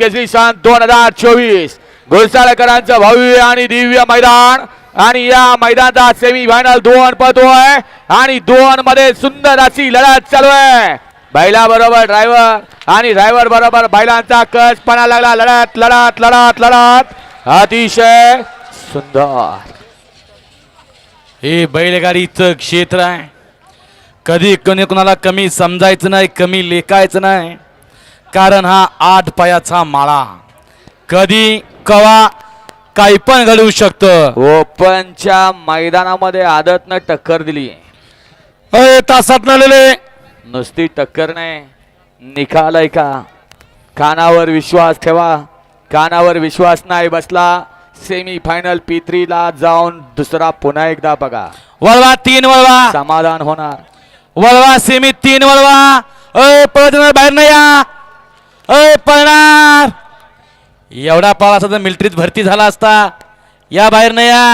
केसरी सन दोन हजार चोवीस. घोसाळकरांचं भव्य आणि दिव्य मैदान आणि या मैदानाचा सेमी फायनल दोन पतोय आणि दोन मध्ये सुंदर अशी लढत चालू आहे. बैला बरोबर ड्रायव्हर आणि ड्रायव्हर बरोबर बैलांचा कसपणा लागला. लढत लढत लढत लढत. अतिशय सुंदर. हे बैलगाडीचं क्षेत्र आहे. कधी कोणी कोणाला कमी समजायचं नाही कमी लेखायचं नाही. कारण हा आठ पायाचा माळा. कधी कवा काही पण घडवू शकतं. ओपनच्या मैदानामध्ये आदतनं टक्कर दिली. अय तासात नलेले नुसती टक्कर नाही. निकाल आहे का? कानावर विश्वास ठेवा. कानावर विश्वास नाही बसला. सेमी फायनल पी ला जाऊन दुसरा पुन्हा एकदा बघा. वळवा तीन वळवा. समाधान होणार. वळवा सेमी तीन वळवा. अय पळत बाहेर नाही या अय पळणार. एवढा पळा असा तर मिलिटरीत भरती झाला असता. या बाहेर नाही या.